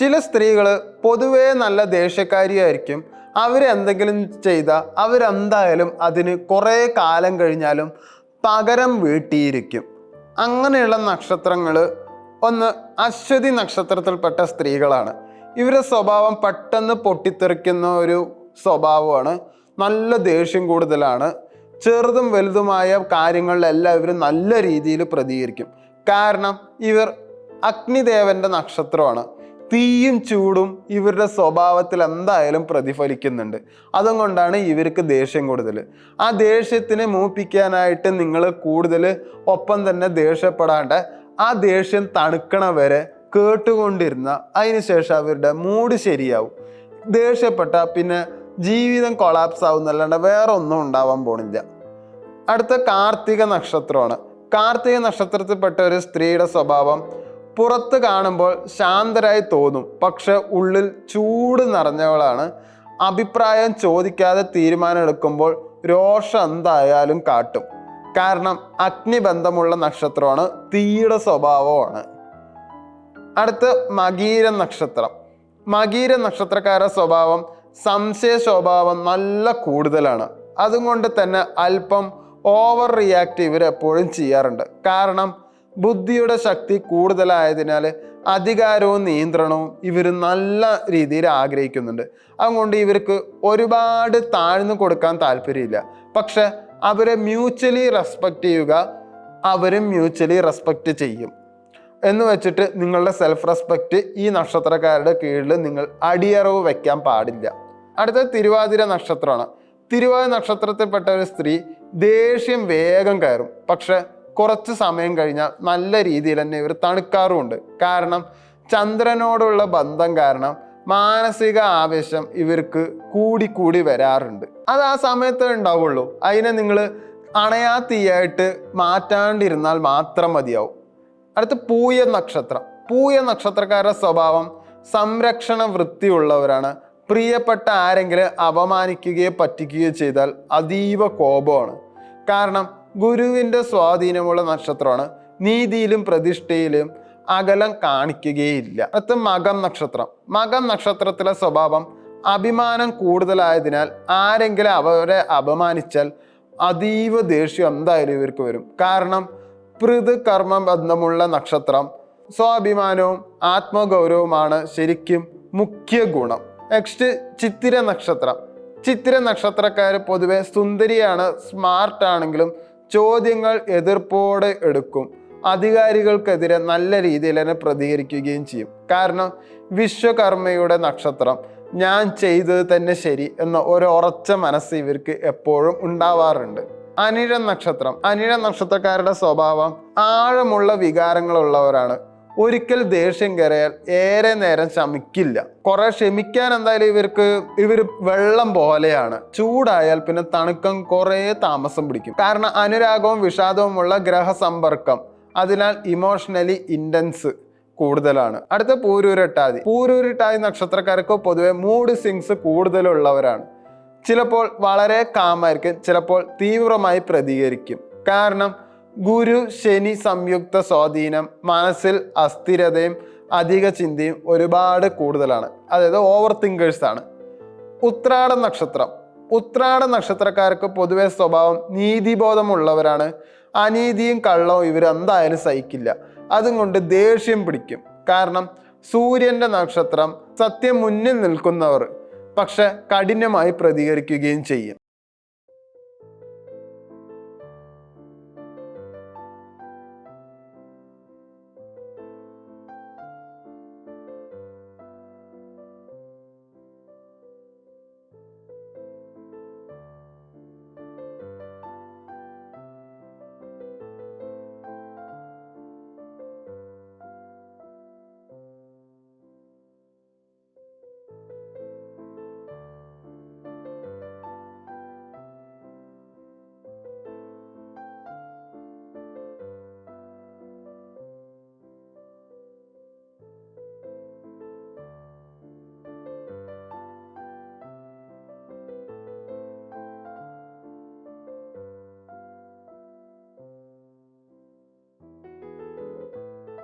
ചില സ്ത്രീകൾ പൊതുവേ നല്ല ദേഷ്യക്കാരിയായിരിക്കും. അവരെന്തെങ്കിലും ചെയ്താൽ അവരെന്തായാലും അതിന് കുറേ കാലം കഴിഞ്ഞാലും പകരം വീട്ടിയിരിക്കും. അങ്ങനെയുള്ള നക്ഷത്രങ്ങൾ ഒന്ന് അശ്വതി നക്ഷത്രത്തിൽപ്പെട്ട സ്ത്രീകളാണ്. ഇവരുടെ സ്വഭാവം പെട്ടെന്ന് പൊട്ടിത്തെറിക്കുന്ന ഒരു സ്വഭാവമാണ്. നല്ല ദേഷ്യം കൂടുതലാണ്. ചെറുതും വലുതുമായ കാര്യങ്ങളിലെല്ലാം ഇവർ നല്ല രീതിയിൽ പ്രതികരിക്കും. കാരണം ഇവർ അഗ്നിദേവന്റെ നക്ഷത്രമാണ്. തീയും ചൂടും ഇവരുടെ സ്വഭാവത്തിൽ എന്തായാലും പ്രതിഫലിക്കുന്നുണ്ട്. അതുകൊണ്ടാണ് ഇവർക്ക് ദേഷ്യം കൂടുതൽ. ആ ദേഷ്യത്തിനെ മൂപ്പിക്കാനായിട്ട് നിങ്ങൾ കൂടുതൽ ഒപ്പം തന്നെ ദേഷ്യപ്പെടാണ്ട് ആ ദേഷ്യം തണുക്കണ വരെ കേട്ടുകൊണ്ടിരുന്ന അതിനുശേഷം അവരുടെ മൂഡ് ശരിയാവും. ദേഷ്യപ്പെട്ട പിന്നെ ജീവിതം കൊളാപ്സ് ആവുന്നല്ലാണ്ട് വേറെ ഒന്നും ഉണ്ടാവാൻ പോണില്ല. അടുത്ത കാർത്തിക നക്ഷത്രമാണ്. കാർത്തിക നക്ഷത്രത്തിൽപ്പെട്ട ഒരു സ്ത്രീയുടെ സ്വഭാവം പുറത്ത് കാണുമ്പോൾ ശാന്തരായി തോന്നും. പക്ഷെ ഉള്ളിൽ ചൂട് നിറഞ്ഞവളാണ്. അഭിപ്രായം ചോദിക്കാതെ തീരുമാനം എടുക്കുമ്പോൾ രോഷം എന്തായാലും കാട്ടും. കാരണം അഗ്നിബന്ധമുള്ള നക്ഷത്രമാണ് തീയുടെ സ്വഭാവമാണ്. അടുത്ത് മകീര നക്ഷത്രം. മകീര നക്ഷത്രക്കാരുടെ സ്വഭാവം സംശയ സ്വഭാവം നല്ല കൂടുതലാണ്. അതുകൊണ്ട് തന്നെ അല്പം ഓവർ റിയാക്റ്റ് ഇവരെപ്പോഴും ചെയ്യാറുണ്ട്. കാരണം ബുദ്ധിയുടെ ശക്തി കൂടുതലായതിനാൽ അധികാരവും നിയന്ത്രണവും ഇവർ നല്ല രീതിയിൽ ആഗ്രഹിക്കുന്നുണ്ട്. അതുകൊണ്ട് ഇവർക്ക് ഒരുപാട് താഴ്ന്നു കൊടുക്കാൻ താല്പര്യമില്ല. പക്ഷെ അവരെ മ്യൂച്വലി റെസ്പെക്റ്റ് ചെയ്യുക അവരും മ്യൂച്വലി റെസ്പെക്റ്റ് ചെയ്യും. എന്ന് വെച്ചിട്ട് നിങ്ങളുടെ സെൽഫ് റെസ്പെക്റ്റ് ഈ നക്ഷത്രക്കാരുടെ കീഴിൽ നിങ്ങൾ അടിയറവ് വയ്ക്കാൻ പാടില്ല. അടുത്ത തിരുവാതിര നക്ഷത്രമാണ്. തിരുവാതിര നക്ഷത്രത്തിൽപ്പെട്ട ഒരു സ്ത്രീ ദേഷ്യം വേഗം കയറും. പക്ഷെ കുറച്ച് സമയം കഴിഞ്ഞാൽ നല്ല രീതിയിൽ തന്നെ ഇവർ തണുക്കാറുമുണ്ട്. കാരണം ചന്ദ്രനോടുള്ള ബന്ധം കാരണം മാനസിക ആവേശം ഇവർക്ക് കൂടി കൂടി വരാറുണ്ട്. അത് ആ സമയത്ത് ഉണ്ടാവുള്ളൂ. അതിനെ നിങ്ങൾ അണയാ തീയായിട്ട് മാറ്റാണ്ടിരുന്നാൽ മാത്രം മതിയാവും. അടുത്ത പൂയ നക്ഷത്രം. പൂയ നക്ഷത്രക്കാരുടെ സ്വഭാവം സംരക്ഷണ വൃത്തിയുള്ളവരാണ്. പ്രിയപ്പെട്ട ആരെങ്കിലും അപമാനിക്കുകയോ പറ്റിക്കുകയോ ചെയ്താൽ അതീവ കോപമാണ്. കാരണം ഗുരുവിന്റെ സ്വാധീനമുള്ള നക്ഷത്രമാണ്. നീതിയിലും പ്രതിഷ്ഠയിലും അകലം കാണിക്കുകയില്ല. അടുത്ത മകം നക്ഷത്രം. മകം നക്ഷത്രത്തിലെ സ്വഭാവം അഭിമാനം കൂടുതലായതിനാൽ ആരെങ്കിലും അവരെ അപമാനിച്ചാൽ അതീവ ദേഷ്യം എന്തായാലും ഇവർക്ക് വരും. കാരണം പൃഥ് കർമ്മ ബന്ധമുള്ള നക്ഷത്രം സ്വാഭിമാനവും ആത്മഗൗരവുമാണ് ശരിക്കും മുഖ്യ ഗുണം. നെക്സ്റ്റ് ചിത്തിര നക്ഷത്രം. ചിത്തിര നക്ഷത്രക്കാർ പൊതുവെ സുന്ദരിയാണ് സ്മാർട്ട് ആണെങ്കിലും ചോദ്യങ്ങൾ എതിർപ്പോടെ എടുക്കും. അധികാരികൾക്കെതിരെ നല്ല രീതിയിൽ തന്നെ പ്രതികരിക്കുകയും ചെയ്യും. കാരണം വിശ്വകർമ്മയുടെ നക്ഷത്രം ഞാൻ ചെയ്തത് തന്നെ ശരി എന്ന ഒരു ഉറച്ച മനസ്സ് ഇവർക്ക് എപ്പോഴും ഉണ്ടാവാറുണ്ട്. അനിഴ നക്ഷത്രം അനിഴ നക്ഷത്രക്കാരുടെ സ്വഭാവം ആഴമുള്ള വികാരങ്ങളുള്ളവരാണ് ഒരിക്കൽ ദേഷ്യം കയറിയാൽ ഏറെ നേരം ശമിക്കില്ല. കുറെ ക്ഷമിക്കാൻ എന്തായാലും ഇവർക്ക് ഇവർ വെള്ളം പോലെയാണ്. ചൂടായാൽ പിന്നെ തണുക്കം കുറേ താമസം പിടിക്കും. കാരണം അനുരാഗവും വിഷാദവുമുള്ള ഗ്രഹസമ്പർക്കം. അതിനാൽ ഇമോഷണലി ഇന്റൻസ് കൂടുതലാണ്. അടുത്ത പൂരൂരട്ടാതി. പൂരൂരട്ടാതി നക്ഷത്രക്കാർക്ക് പൊതുവെ മൂഡ് സിങ്സ് കൂടുതലുള്ളവരാണ്. ചിലപ്പോൾ വളരെ കാമായിരിക്കും ചിലപ്പോൾ തീവ്രമായി പ്രതികരിക്കും. കാരണം ഗുരു ശനി സംയുക്ത സ്വാധീനം മനസ്സിൽ അസ്ഥിരതയും അധിക ചിന്തയും ഒരുപാട് കൂടുതലാണ്. അതായത് ഓവർ തിങ്കേഴ്സ് ആണ്. ഉത്രാട നക്ഷത്രം. ഉത്രാട നക്ഷത്രക്കാർക്ക് പൊതുവെ സ്വഭാവം നീതിബോധമുള്ളവരാണ്. അനീതിയും കള്ളവും ഇവർ എന്തായാലും സഹിക്കില്ല. അതുകൊണ്ട് ദേഷ്യം പിടിക്കും. കാരണം സൂര്യന്റെ നക്ഷത്രം സത്യം മുന്നിൽ നിൽക്കുന്നവർ പക്ഷെ കഠിനമായി പ്രതികരിക്കുകയും ചെയ്യും.